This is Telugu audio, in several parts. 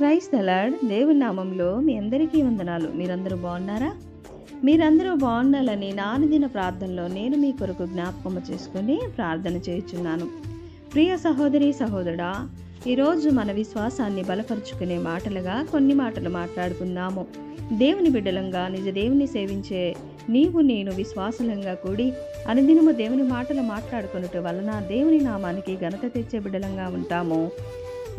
ప్రైస్ దలాడ్ దేవుని నామంలో మీ అందరికీ వందనాలు. మీరందరూ బాగున్నారా? మీరందరూ బాగుండాలని నా ప్రార్థనలో నేను మీ కొరకు జ్ఞాపకం చేసుకుని ప్రార్థన చేయుచున్నాను. ప్రియ సహోదరి సహోదరుడా ఈరోజు మన విశ్వాసాన్ని బలపరుచుకునే మాటలుగా కొన్ని మాటలు మాట్లాడుకుందాము. దేవుని బిడ్డలంగా నిజ దేవుని సేవించే నీవు నేను విశ్వాసలంగా కూడి అనుదినము దేవుని మాటలు మాట్లాడుకున్నట్టు వలన దేవుని నామానికి ఘనత తెచ్చే బిడ్డలంగా ఉంటాము.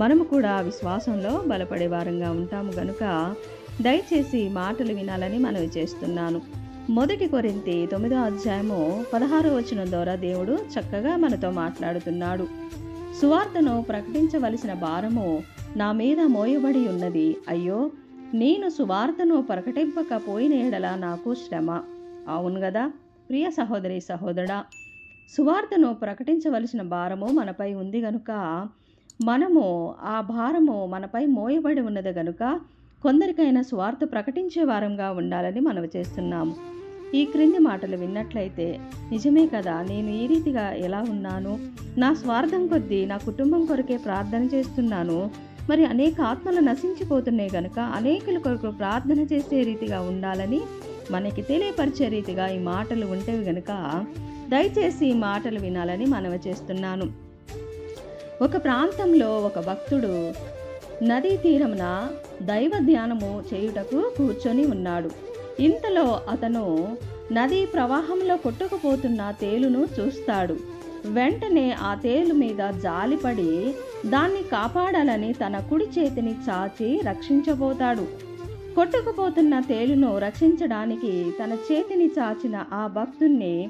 మనము కూడా విశ్వాసంలో బలపడే వారంగా ఉంటాము గనుక దయచేసి మాటలు వినాలని మనవి చేస్తున్నాను. మొదటి కొరింతి తొమ్మిదో అధ్యాయము పదహారో వచనం ద్వారా దేవుడు చక్కగా మనతో మాట్లాడుతున్నాడు. సువార్తను ప్రకటించవలసిన భారము నా మీద మోయబడి ఉన్నది. అయ్యో నేను సువార్తను ప్రకటింపకపోయిన ఎడల నాకు శ్రమ. అవును కదా ప్రియ సహోదరి సహోదరా సువార్తను ప్రకటించవలసిన భారము మనపై ఉంది గనుక మనము ఆ భారము మనపై మోయబడి ఉన్నది గనుక కొందరికైనా స్వార్థ ప్రకటించే వారంగా ఉండాలని మనవి చేస్తున్నాము. ఈ క్రింది మాటలు విన్నట్లయితే నిజమే కదా నేను ఈ రీతిగా ఎలా ఉన్నాను? నా స్వార్థం కొద్దీ నా కుటుంబం కొరకే ప్రార్థన చేస్తున్నాను. మరి అనేక ఆత్మలు నశించిపోతున్నాయి గనుక అనేకుల కొరకు ప్రార్థన చేసే రీతిగా ఉండాలని మనకి తెలియపరిచే రీతిగా ఈ మాటలు ఉంటేవి గనుక దయచేసి ఈ మాటలు వినాలని మనవి చేస్తున్నాను. ఒక ప్రాంతంలో ఒక భక్తుడు నదీ తీరమున దైవ ధ్యానము చేయుటకు కూర్చొని ఉన్నాడు. ఇంతలో అతను నదీ ప్రవాహంలో కొట్టుకుపోతున్న తేలును చూస్తాడు. వెంటనే ఆ తేలు మీద జాలిపడి దాన్ని కాపాడాలని తన కుడి చేతిని చాచి రక్షించబోతాడు. కొట్టుకుపోతున్న తేలును రక్షించడానికి తన చేతిని చాచిన ఆ భక్తుణ్ణి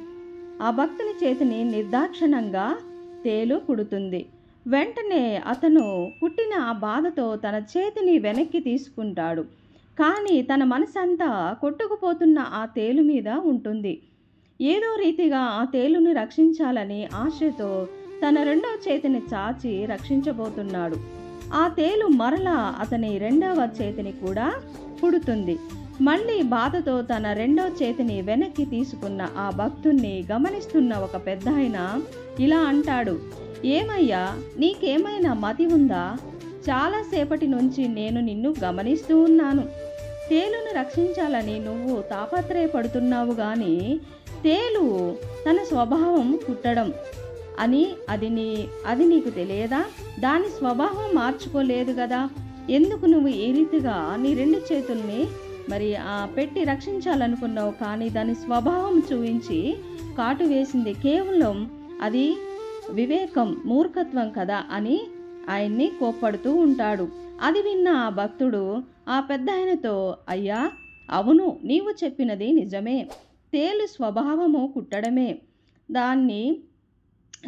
ఆ భక్తుని చేతిని నిర్దాక్షణంగా తేలు కుడుతుంది. వెంటనే అతను పుట్టిన ఆ బాధతో తన చేతిని వెనక్కి తీసుకుంటాడు. కానీ తన మనసంతా కొట్టుకుపోతున్న ఆ తేలు మీద ఉంటుంది. ఏదో రీతిగా ఆ తేలును రక్షించాలని ఆశతో తన రెండో చేతిని చాచి రక్షించబోతున్నాడు. ఆ తేలు మరలా అతని రెండవ చేతిని కూడా పుడుతుంది. మళ్ళీ బాధతో తన రెండవ చేతిని వెనక్కి తీసుకున్న ఆ భక్తుణ్ణి గమనిస్తున్న ఒక పెద్ద ఇలా అంటాడు ఏమయ్యా నీకేమైనా మతి ఉందా? చాలాసేపటి నుంచి నేను నిన్ను గమనిస్తూ ఉన్నాను. తేలును రక్షించాలని నువ్వు తాపత్రయపడుతున్నావు కానీ తేలు తన స్వభావం కుట్టడం అని అది నీ అది నీకు తెలియదా? దాని స్వభావం మార్చుకోలేదు కదా. ఎందుకు నువ్వు ఈ రీతిగా నీ రెండు చేతుల్ని మరి ఆ పెట్టి రక్షించాలనుకున్నావు? కానీ దాని స్వభావం చూపించి కాటు వేసింది కేవలం అది వివేకం మూర్ఖత్వం కదా అని ఆయన్ని కోప్పడుతూ ఉంటాడు. అది విన్న ఆ భక్తుడు ఆ పెద్ద ఆయనతో అయ్యా అవును నీవు చెప్పినది నిజమే. తేలు స్వభావము కుట్టడమే. దాన్ని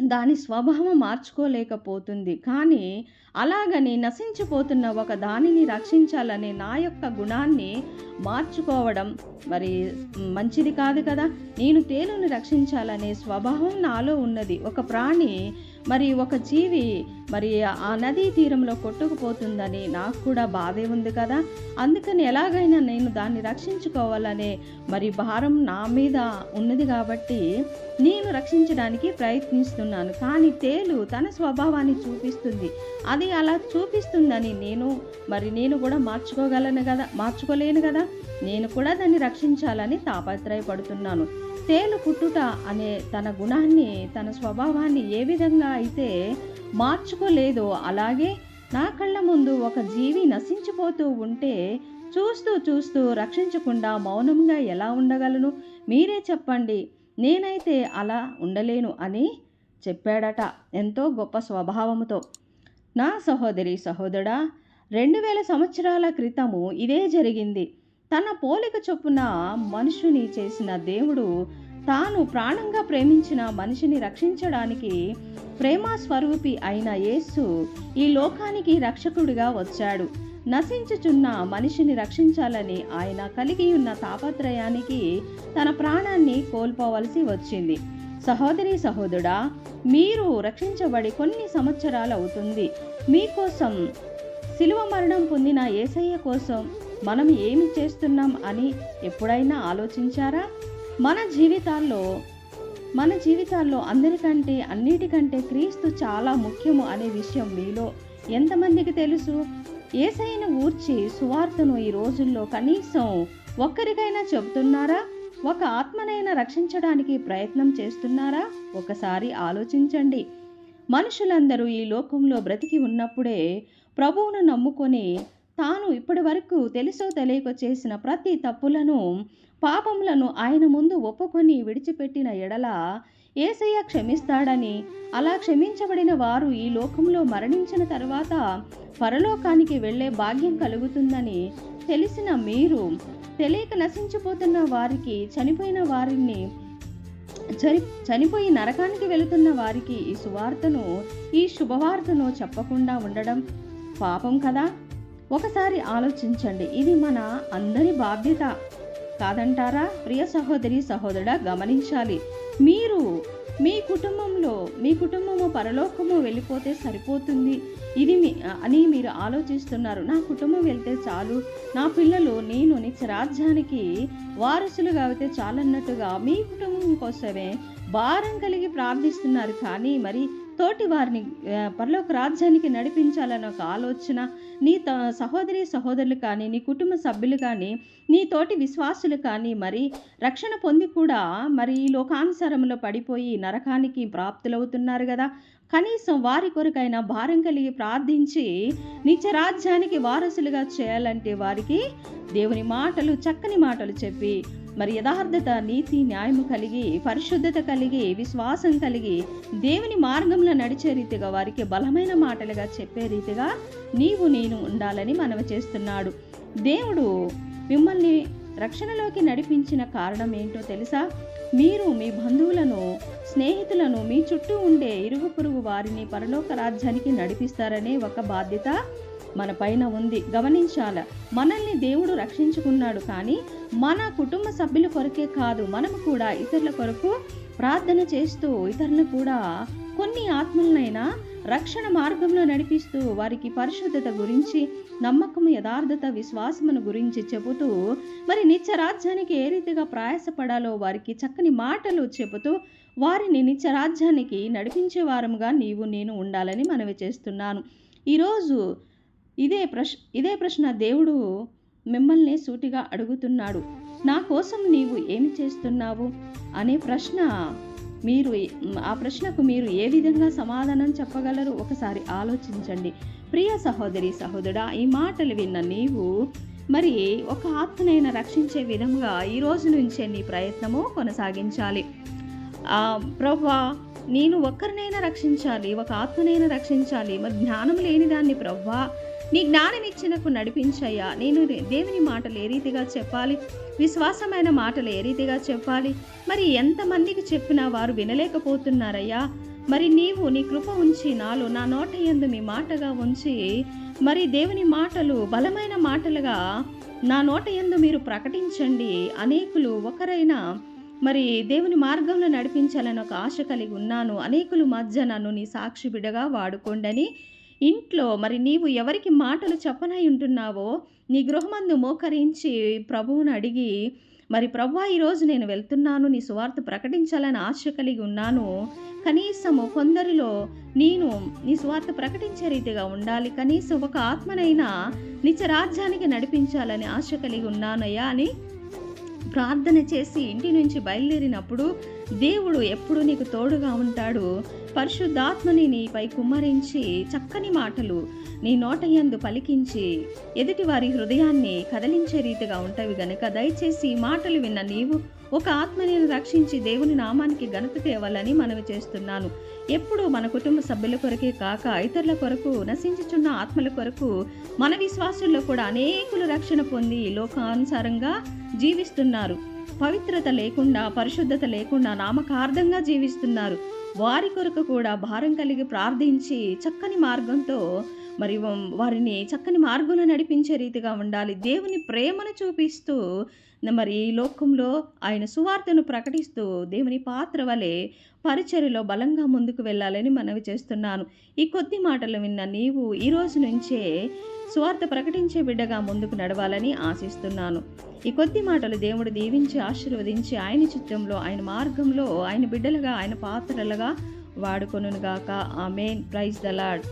దాని స్వభావం మార్చుకోలేకపోతుంది. కానీ అలాగని నశించిపోతున్న ఒక దానిని రక్షించాలనే నా యొక్క గుణాన్ని మార్చుకోవడం మరి మంచిది కాదు కదా. నేను తేలుని రక్షించాలనే స్వభావం నాలో ఉన్నది. ఒక ప్రాణి మరి ఒక జీవి మరి ఆ నదీ తీరంలో కొట్టుకుపోతుందని నాకు కూడా బాధే ఉంది కదా. అందుకని ఎలాగైనా నేను దాన్ని రక్షించుకోవాలనే మరి భారం నా మీద ఉన్నది కాబట్టి నేను రక్షించడానికి ప్రయత్నిస్తున్నాను. కానీ తేలు తన స్వభావాన్ని చూపిస్తుంది. అది అలా చూపిస్తుందని నేను మరి నేను కూడా మార్చుకోగలను కదా మార్చుకోలేను కదా. నేను కూడా దాన్ని రక్షించాలని తాపత్రయపడుతున్నాను. తేలు పుట్టుట అనే తన గుణాన్ని తన స్వభావాన్ని ఏ విధంగా అయితే మార్చుకోలేదో అలాగే నా కళ్ళ ముందు ఒక జీవి నశించిపోతూ ఉంటే చూస్తూ చూస్తూ రక్షించకుండా మౌనంగా ఎలా ఉండగలను? మీరే చెప్పండి. నేనైతే అలా ఉండలేను అని చెప్పాడట ఎంతో గొప్ప స్వభావముతో నా సహోదరి సహోదరా రెండు వేల సంవత్సరాల క్రితము ఇదే జరిగింది. తన పోలిక చొప్పున మనుషుని చేసిన దేవుడు తాను ప్రాణంగా ప్రేమించిన మనిషిని రక్షించడానికి ప్రేమస్వరూపి అయిన యేసు ఈ లోకానికి రక్షకుడిగా వచ్చాడు. నశించుచున్న మనిషిని రక్షించాలని ఆయన కలిగి ఉన్న తాపత్రయానికి తన ప్రాణాన్ని కోల్పోవలసి వచ్చింది. సహోదరి సహోదరుడా మీరు రక్షించబడి కొన్ని సంవత్సరాలు అవుతుంది మీకోసం శిలువ మరణం పొందిన ఏసయ్య కోసం మనం ఏమి చేస్తున్నాం అని ఎప్పుడైనా ఆలోచించారా? మన జీవితాల్లో మన జీవితాల్లో అందరికంటే అన్నిటికంటే క్రీస్తు చాలా ముఖ్యము అనే విషయం మీలో ఎంతమందికి తెలుసు? ఏసైన ఊర్చి సువార్తను ఈ రోజుల్లో కనీసం ఒక్కరికైనా చెబుతున్నారా? ఒక ఆత్మనైనా రక్షించడానికి ప్రయత్నం చేస్తున్నారా? ఒకసారి ఆలోచించండి. మనుషులందరూ ఈ లోకంలో బ్రతికి ఉన్నప్పుడే ప్రభువును నమ్ముకొని తాను ఇప్పటి వరకు తెలుసో తెలియక చేసిన ప్రతి తప్పులను పాపములను ఆయన ముందు ఒప్పుకొని విడిచిపెట్టిన ఎడల ఏసయ్య క్షమిస్తాడని అలా క్షమించబడిన వారు ఈ లోకంలో మరణించిన తర్వాత పరలోకానికి వెళ్ళే భాగ్యం కలుగుతుందని తెలిసిన మీరు తెలియక నశించిపోతున్న వారికి చనిపోయిన వారిని చని చనిపోయి నరకానికి వెళుతున్న వారికి ఈ సువార్తను ఈ శుభవార్తను చెప్పకుండా ఉండడం పాపం కదా? ఒకసారి ఆలోచించండి. ఇది మన అందరి బాధ్యత. కాదంటారా? ప్రియ సహోదరి సహోదరుడా గమనించాలి. మీరు మీ కుటుంబంలో మీ కుటుంబము పరలోకము వెళ్ళిపోతే సరిపోతుంది. ఇది మీ అని మీరు ఆలోచిస్తున్నారు. నా కుటుంబం వెళ్తే చాలు. నా పిల్లలు నేను నిత్యరాజ్యానికి వారసులుగా అయితే చాలన్నట్టుగా మీ కుటుంబం కోసమే భారం కలిగి ప్రార్థిస్తున్నారు. కానీ మరి తోటి వారిని పరలోక రాజ్యానికి నడిపించాలన్న ఒక ఆలోచన నీ త సహోదరి సహోదరులు కానీ నీ కుటుంబ సభ్యులు కానీ నీ తోటి విశ్వాసులు కానీ మరి రక్షణ పొంది కూడా మరి ఈ లోకానుసారంలో పడిపోయి నరకానికి ప్రాప్తులవుతున్నారు కదా. కనీసం వారి కొరకైనా భారం కలిగి ప్రార్థించి నిత్యరాజ్యానికి వారసులుగా చేయాలంటే వారికి దేవుని మాటలు చక్కని మాటలు చెప్పి మరి యథార్థత నీతి న్యాయము కలిగి పరిశుద్ధత కలిగి విశ్వాసం కలిగి దేవుని మార్గంలో నడిచే రీతిగా వారికి బలమైన మాటలుగా చెప్పే రీతిగా నీవు నేను ఉండాలని మనవి చేస్తున్నాడు. దేవుడు మిమ్మల్ని రక్షణలోకి నడిపించిన కారణం ఏంటో తెలుసా? మీరు మీ బంధువులను స్నేహితులను మీ చుట్టూ ఉండే ఇరుగు పొరుగు వారిని పరలోక రాజ్యానికి నడిపిస్తారనే ఒక బాధ్యత మన పైన ఉంది. గమనించాల మనల్ని దేవుడు రక్షించుకున్నాడు కానీ మన కుటుంబ సభ్యుల కొరకే కాదు మనము కూడా ఇతరుల కొరకు ప్రార్థన చేస్తూ ఇతరులను కూడా కొన్ని ఆత్మలనైనా రక్షణ మార్గంలో నడిపిస్తూ వారికి పరిశుద్ధత గురించి నమ్మకం యథార్థత విశ్వాసమును గురించి చెబుతూ మరి నిత్య రాజ్యానికి ఏ రీతిగా ప్రయాసపడాలో వారికి చక్కని మాటలు చెబుతూ వారిని నిత్యరాజ్యానికి నడిపించే వారముగా నీవు నేను ఉండాలని మనవి చేస్తున్నాను. ఈరోజు ఇదే ప్రశ్న ఇదే ప్రశ్న దేవుడు మిమ్మల్ని సూటిగా అడుగుతున్నాడు. నా కోసం నీవు ఏమి చేస్తున్నావు? అనే ప్రశ్న మీరు ఆ ప్రశ్నకు మీరు ఏ విధంగా సమాధానం చెప్పగలరు? ఒకసారి ఆలోచించండి. ప్రియ సహోదరి సహోదరా ఈ మాటలు విన్న నీవు మరి ఒక ఆత్మనైనా రక్షించే విధంగా ఈ రోజు నుంచే నీ ప్రయత్నము కొనసాగించాలి. ప్రభా ప్రవ్వా నేను ఒక్కరినైనా రక్షించాలి ఒక ఆత్మనైనా రక్షించాలి మరి జ్ఞానం లేని దాన్ని ప్రవ్వా నీ జ్ఞానం ఇచ్చినకు నడిపించయ్యా. నేను దేవుని మాటలు ఏ రీతిగా చెప్పాలి? విశ్వాసమైన మాటలు ఏ రీతిగా చెప్పాలి? మరి ఎంతమందికి చెప్పినా వారు వినలేకపోతున్నారయ్యా. మరి నీవు నీ కృప ఉంచి నాలో నా నోట ఎందు మీ మాటగా ఉంచి మరి దేవుని మాటలు బలమైన మాటలుగా నా నోట యందు మీరు ప్రకటించండి. అనేకులు ఒకరైనా మరి దేవుని మార్గంలో నడిపించాలని ఒక ఆశ కలిగి ఉన్నాను. అనేకులు మధ్య నన్ను నీ సాక్షి బిడగా వాడుకోండని ఇంట్లో మరి నీవు ఎవరికి మాటలు చెప్పనై ఉంటున్నావో నీ గృహమందు మోకరించి ప్రభువును అడిగి మరి ప్రభువా ఈరోజు నేను వెళ్తున్నాను నీ సువార్త ప్రకటించాలని ఆశ కలిగి ఉన్నాను. కనీసము కొందరిలో నేను నీ స్వార్థ ప్రకటించే రీతిగా ఉండాలి. కనీసం ఒక ఆత్మనైనా నిత్య రాజ్యానికి నడిపించాలని ఆశ కలిగి ఉన్నానయ్యా అని ప్రార్థన చేసి ఇంటి నుంచి బయలుదేరినప్పుడు దేవుడు ఎప్పుడు నీకు తోడుగా ఉంటాడు. పరిశుద్ధాత్మని నీపై కుమ్మరించి చక్కని మాటలు నీ నోట యందు పలికించి ఎదుటి వారి హృదయాన్ని కదిలించే రీతిగా ఉంటవి గనుక దయచేసి మాటలు విన్న నీవు ఒక ఆత్మని రక్షించి దేవుని నామానికి ఘనత తేవాలని మనవి చేస్తున్నాను. ఎప్పుడు మన కుటుంబ సభ్యుల కొరకే కాక ఇతరుల కొరకు నశించుచున్న ఆత్మల కొరకు మన విశ్వాసుల్లో కూడా అనేకులు రక్షణ పొంది లోకానుసారంగా జీవిస్తున్నారు. పవిత్రత లేకుండా పరిశుద్ధత లేకుండా నామకార్థంగా జీవిస్తున్నారు. వారి కొరకు కూడా భారం కలిగి ప్రార్థించి చక్కని మార్గంతో మరి వారిని చక్కని మార్గంలో నడిపించే రీతిగా ఉండాలి. దేవుని ప్రేమను చూపిస్తూ మరి ఈ లోకంలో ఆయన సువార్తను ప్రకటిస్తూ దేవుని పాత్ర వలె పరిచర్యలో బలంగా ముందుకు వెళ్ళాలని మనవి చేస్తున్నాను. ఈ కొద్ది మాటలు విన్న నీవు ఈరోజు నుంచే సువార్త ప్రకటించే బిడ్డగా ముందుకు నడవాలని ఆశిస్తున్నాను. ఈ కొద్ది మాటలు దేవుడు దీవించి ఆశీర్వదించి ఆయన చిత్తంలో ఆయన మార్గంలో ఆయన బిడ్డలుగా ఆయన పాత్రలుగా వాడుకొనుగాక ఆమెన్. Praise the Lord